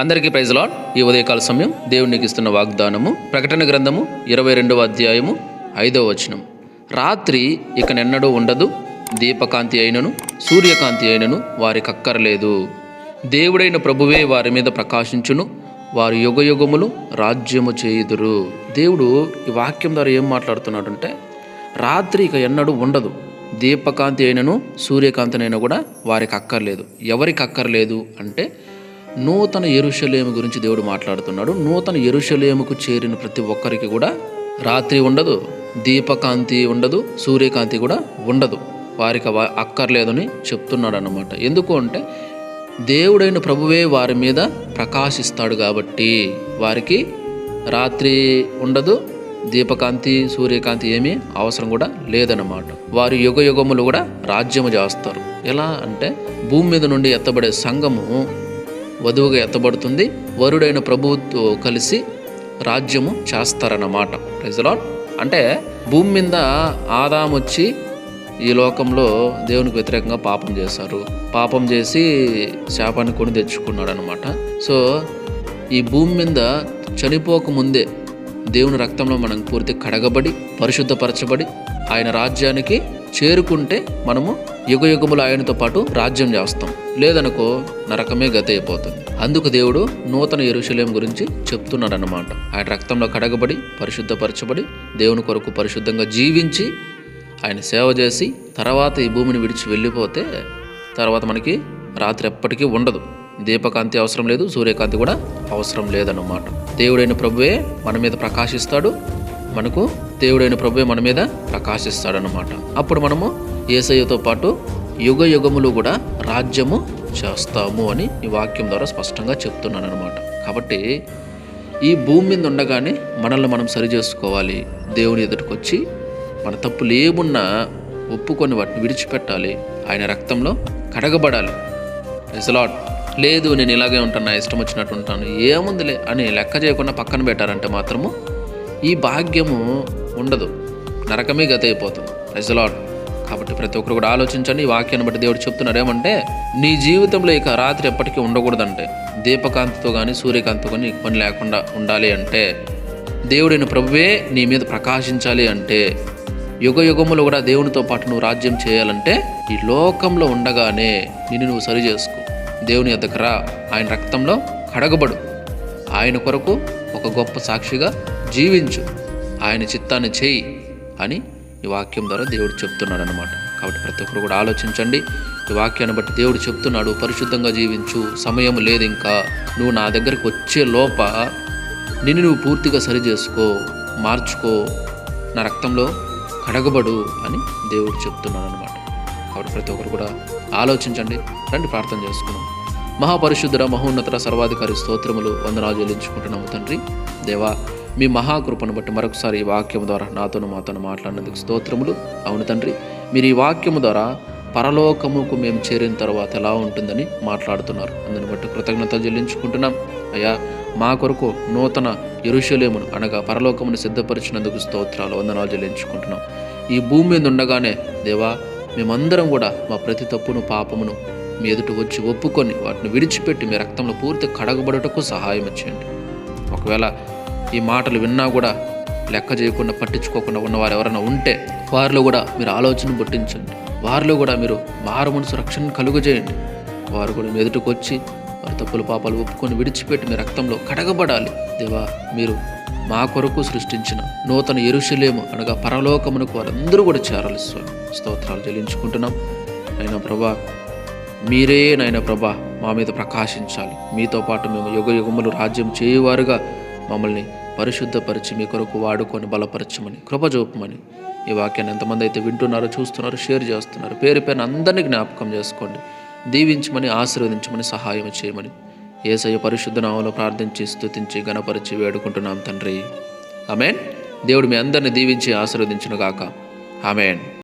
అందరికీ ప్రైజ్లా ఈ ఉదయకాల సమయం దేవునికి ఇస్తున్న వాగ్దానము ప్రకటన గ్రంథము ఇరవై రెండవ అధ్యాయము ఐదవ వచనం. రాత్రి ఇక నెన్నడూ ఉండదు దీపకాంతి అయినను సూర్యకాంతి అయినను వారికి అక్కర్లేదు. దేవుడైన ప్రభువే వారి మీద ప్రకాశించును వారు యుగయుగములు రాజ్యము చేయుదురు. దేవుడు ఈ వాక్యం ద్వారా ఏం మాట్లాడుతున్నాడంటే రాత్రి ఇక ఎన్నడూ ఉండదు దీపకాంతి అయినను సూర్యకాంతినైనా కూడా వారికి అక్కర్లేదు. ఎవరికి అక్కర్లేదు అంటే నూతన ఎరుషలేము గురించి దేవుడు మాట్లాడుతున్నాడు. నూతన ఎరుషలేముకు చేరిన ప్రతి ఒక్కరికి కూడా రాత్రి ఉండదు దీపకాంతి ఉండదు సూర్యకాంతి కూడా ఉండదు. వారికి అక్కర్లేదని చెప్తున్నాడు అనమాట ఎందుకు అంటే దేవుడైన ప్రభువే వారి మీద ప్రకాశిస్తాడు కాబట్టి వారికి రాత్రి ఉండదు దీపకాంతి సూర్యకాంతి ఏమీ అవసరం కూడా లేదన్నమాట. వారు యుగ యుగములు కూడా రాజ్యము చేస్తారు. ఎలా అంటే భూమి మీద నుండి ఎత్తబడే సంఘము వధువుగా ఎత్తబడుతుంది. వరుడైన ప్రభువుతో కలిసి రాజ్యము చేస్తారన్నమాట. ప్రజలాట్ అంటే భూమి మీద ఆదాం వచ్చి ఈ లోకంలో దేవునికి వ్యతిరేకంగా పాపం చేశారు. పాపం చేసి శాపాన్ని కొని తెచ్చుకున్నాడు అనమాట సో ఈ భూమి మీద చనిపోకముందే దేవుని రక్తంలో మనం పూర్తి కడగబడి పరిశుద్ధపరచబడి ఆయన రాజ్యానికి చేరుకుంటే మనము యుగ యుగములు ఆయనతో పాటు రాజ్యం చేస్తాం. లేదనుకో నరకమే గతి అయిపోతుంది అందుకు దేవుడు నూతన ఎరుశలేం గురించి చెప్తున్నాడనమాట ఆయన రక్తంలో కడగబడి పరిశుద్ధపరచబడి దేవుని కొరకు పరిశుద్ధంగా జీవించి ఆయన సేవ చేసి తర్వాత ఈ భూమిని విడిచి వెళ్ళిపోతే తర్వాత మనకి రాత్రి ఎప్పటికీ ఉండదు. దీపకాంతి అవసరం లేదు సూర్యకాంతి కూడా అవసరం లేదన్నమాట. దేవుడైన ప్రభువే మన మీద ప్రకాశిస్తాడు. మనకు దేవుడైన ప్రభువే మన మీద ప్రకాశిస్తాడనమాట అప్పుడు మనము ఏసయ్యతో పాటు యుగ యుగములు కూడా రాజ్యము చేస్తాము అని ఈ వాక్యం ద్వారా స్పష్టంగా చెప్తున్నాను అనమాట కాబట్టి ఈ భూమి మీద ఉండగానే మనల్ని మనం సరి చేసుకోవాలి. దేవుని ఎదుటికి వచ్చి మన తప్పులు ఏమున్నా ఒప్పుకొని వాటిని విడిచిపెట్టాలి. ఆయన రక్తంలో కడగబడాలి. లాట్ లేదు నేను ఇలాగే ఉంటాను నా ఇష్టం వచ్చినట్టు ఉంటాను ఏముందిలే అని లెక్క చేయకుండా పక్కన పెట్టారంటే మాత్రము ఈ భాగ్యము ఉండదు. నరకమే గత అయిపోతుంది రిజలాట్ కాబట్టి ప్రతి ఒక్కరు కూడా ఆలోచించండి. ఈ వాక్యాన్ని బట్టి దేవుడు చెప్తున్నారు ఏమంటే నీ జీవితంలో ఇక రాత్రి ఎప్పటికీ ఉండకూడదంటే దీపకాంతితో కానీ సూర్యకాంతితో కానీ పని లేకుండా ఉండాలి అంటే దేవుడైన ప్రభువే నీ మీద ప్రకాశించాలి అంటే యుగ యుగములు కూడా దేవునితో పాటు నువ్వు రాజ్యం చేయాలంటే ఈ లోకంలో ఉండగానే నిన్ను నువ్వు సరి చేసుకో. దేవుని ఎదకరా రా. ఆయన రక్తంలో కడగబడు. ఆయన కొరకు ఒక గొప్ప సాక్షిగా జీవించు. ఆయన చిత్తాన్ని చేయి అని ఈ వాక్యం ద్వారా దేవుడు చెప్తున్నాడు అనమాట కాబట్టి ప్రతి ఒక్కరు కూడా ఆలోచించండి. ఈ వాక్యాన్ని బట్టి దేవుడు చెప్తున్నాడు పరిశుద్ధంగా జీవించు సమయం లేదు ఇంకా. నువ్వు నా దగ్గరికి వచ్చే లోప నిన్ను నువ్వు పూర్తిగా సరి చేసుకో మార్చుకో నా రక్తంలో కడగబడు అని దేవుడు చెప్తున్నాడు అనమాట కాబట్టి ప్రతి ఒక్కరు కూడా ఆలోచించండి. రండి ప్రార్థన చేసుకున్నాం మహాపరిశుద్ధుర మహోన్నతర సర్వాధికారి స్తోత్రములు వందనాలు చెల్లించుకుంటున్నాము తండ్రి. దేవా మీ మహాకృపను బట్టి మరొకసారి ఈ వాక్యం ద్వారా నాతోను మాతోను మాట్లాడినందుకు స్తోత్రములు. అవును తండ్రి మీరు ఈ వాక్యము ద్వారా పరలోకముకు మేము చేరిన తర్వాత ఎలా ఉంటుందని మాట్లాడుతున్నారు. అందుని బట్టి కృతజ్ఞతలు చెల్లించుకుంటున్నాం. అయ్యా మా కొరకు నూతన ఎరుషలేమును అనగా పరలోకమును సిద్ధపరిచినందుకు స్తోత్రాలు వందనాలు చెల్లించుకుంటున్నాం. ఈ భూమి మీద ఉండగానే దేవా మేమందరం కూడా మా ప్రతి తప్పును పాపమును మీ ఎదుట వచ్చి ఒప్పుకొని వాటిని విడిచిపెట్టి మీ రక్తంలో పూర్తి కడగబడుటకు సహాయం చేయండి. ఒకవేళ ఈ మాటలు విన్నా కూడా లెక్క చేయకుండా పట్టించుకోకుండా ఉన్నవారు ఎవరైనా ఉంటే వారిలో కూడా మీరు ఆలోచన పుట్టించండి. వారిలో కూడా మీరు మారు మనసు రక్షణ కలుగజేయండి. వారు కూడా మీ ఎదుటికి వచ్చి వారి తప్పులు పాపాలు ఒప్పుకొని విడిచిపెట్టి మీ రక్తంలో కడగబడాలి. దేవా మీరు మా కొరకు సృష్టించిన నూతన ఎరుషలేము అనగా పరలోకమునకు వారందరూ కూడా చేరాలి స్వామి. స్తోత్రాలు చెల్లించుకుంటున్నాం. అయినా ప్రభా మీరే నాయన ప్రభా మా మీద ప్రకాశించాలి. మీతో పాటు మేము యుగ యుగములు రాజ్యం చేయువారుగా మమ్మల్ని పరిశుద్ధపరిచి మీ కొరకు వాడుకొని బలపరచమని కృపజోపమని ఈ వాక్యాన్ని ఎంతమంది అయితే వింటున్నారో చూస్తున్నారో షేర్ చేస్తున్నారు. పేరు పైన అందరినీ జ్ఞాపకం చేసుకోండి. దీవించమని ఆశీర్వదించమని సహాయం చేయమని ఏసయ్య పరిశుద్ధ నామంలో ప్రార్థించి స్థుతించి గణపరిచి వేడుకుంటున్నాం తండ్రి. ఆమెన్. దేవుడు మీ అందరిని దీవించి ఆశీర్వదించును గాక ఆమెన్.